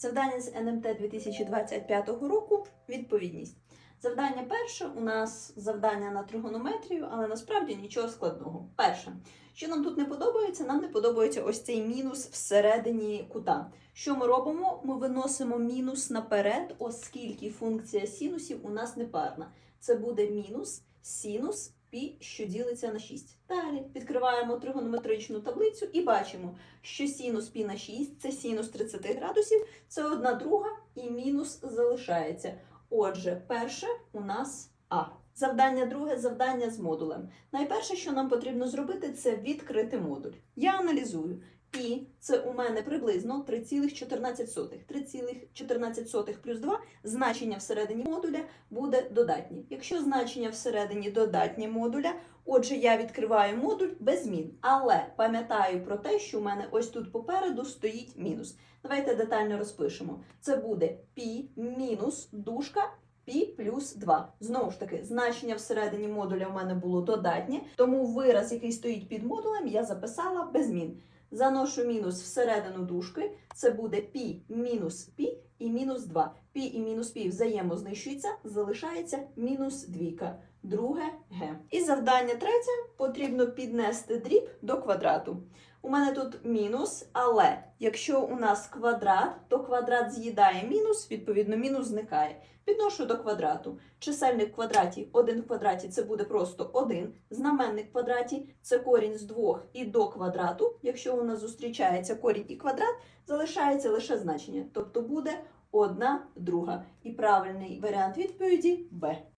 Завдання з НМТ 2025 року відповідність. Завдання перше у нас завдання на тригонометрію, але насправді нічого складного. Перше, що нам тут не подобається, нам не подобається ось цей мінус всередині кута. Що ми робимо? Ми виносимо мінус наперед, оскільки функція синусів у нас непарна. Це буде мінус синус пі, що ділиться на 6. Далі відкриваємо тригонометричну таблицю і бачимо, що синус пі на 6 це синус 30 градусів, це одна друга і мінус залишається. Отже, перше у нас А. Завдання друге завдання з модулем. Найперше, що нам потрібно зробити, це відкрити модуль. Я аналізую. І це у мене приблизно 3,14. 3,14 плюс 2 значення всередині модуля буде додатнє. Якщо значення всередині додатнє модуля, отже, я відкриваю модуль без змін. Але пам'ятаю про те, що у мене ось тут попереду стоїть мінус. Давайте детально розпишемо. Це буде пі мінус дужка пі плюс 2. Знову ж таки, значення всередині модуля в мене було додатнє, тому вираз, який стоїть під модулем, я записала без змін. Заношу мінус всередину дужки, це буде пі мінус пі і мінус 2. Пі і мінус пі взаємознищуються, залишається мінус двійка. Друге г. І завдання третє потрібно піднести дріб до квадрату. У мене тут мінус, але якщо у нас квадрат, то квадрат з'їдає мінус, відповідно, мінус зникає. Підношу до квадрату. Чисельник в квадраті 1 в квадраті це буде просто 1. Знаменник в квадраті це корінь з 2 і до квадрату. Якщо у нас зустрічається корінь і квадрат, залишається лише значення. Тобто буде 1 друга. І правильний варіант відповіді Б.